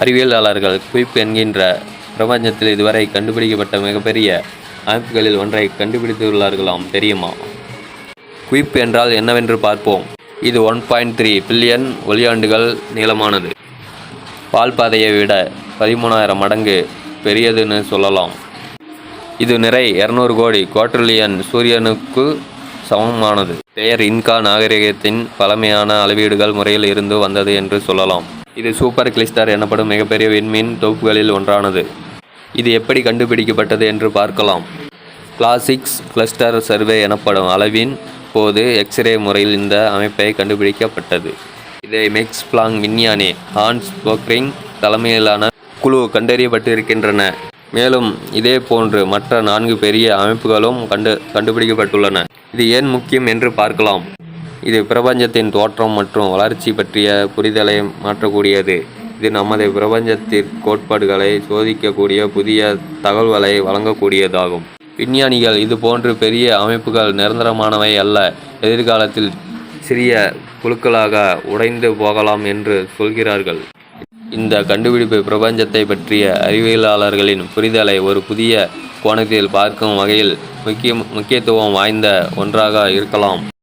அறிவியலாளர்கள் குவிப் என்கின்ற பிரபஞ்சத்தில் இதுவரை கண்டுபிடிக்கப்பட்ட மிகப்பெரிய அமைப்புகளில் ஒன்றை கண்டுபிடித்துள்ளார்களாம் தெரியுமா? குவிப் என்றால் என்னவென்று பார்ப்போம். இது ஒன் பாயிண்ட் த்ரீ பில்லியன் ஒளியாண்டுகள் நீளமானது. பால் பாதையை விட பதிமூணாயிரம் மடங்கு பெரியதுன்னு சொல்லலாம். இது நிறை இருநூறு கோடி குவாட்ரில்லியன் சூரியனுக்கு சமமானது. பெயர் இன்கா நாகரிகத்தின் பழமையான அளவீடுகள் முறையில் இருந்து வந்தது என்று சொல்லலாம். இது சூப்பர் கிளிஸ்டர் எனப்படும் மிகப்பெரிய விண்மீன் தொகுப்புகளில் ஒன்றானது. இது எப்படி கண்டுபிடிக்கப்பட்டது என்று பார்க்கலாம். கிளாசிக்ஸ் கிளஸ்டர் சர்வே எனப்படும் அளவின் போது எக்ஸ்ரே முறையில் இந்த அமைப்பை கண்டுபிடிக்கப்பட்டது. இதை மெக்ஸ் பிளாங் விஞ்ஞானி ஹான்ஸ் போக்ரிங் தலைமையிலான குழு கண்டறியப்பட்டிருக்கின்றன. மேலும் இதே போன்று மற்ற நான்கு பெரிய அமைப்புகளும் கண்டு கண்டுபிடிக்கப்பட்டுள்ளன. இது ஏன் முக்கியம் என்று பார்க்கலாம். இது பிரபஞ்சத்தின் தோற்றம் மற்றும் வளர்ச்சி பற்றிய புரிதலை மாற்றக்கூடியது. இது நமது பிரபஞ்சத்தின் கோட்பாடுகளை சோதிக்கக்கூடிய புதிய தகவல்களை வழங்கக்கூடியதாகும். விஞ்ஞானிகள் இது போன்று பெரிய அமைப்புகள் நிரந்தரமானவை அல்ல. எதிர்காலத்தில் சிறிய குழுக்களாக உடைந்து போகலாம் என்று சொல்கிறார்கள். இந்த கண்டுபிடிப்பு பிரபஞ்சத்தை பற்றிய அறிவியலாளர்களின் புரிதலை ஒரு புதிய கோணத்தில் பார்க்கும் வகையில் முக்கிய முக்கியத்துவம் வாய்ந்த ஒன்றாக இருக்கலாம்.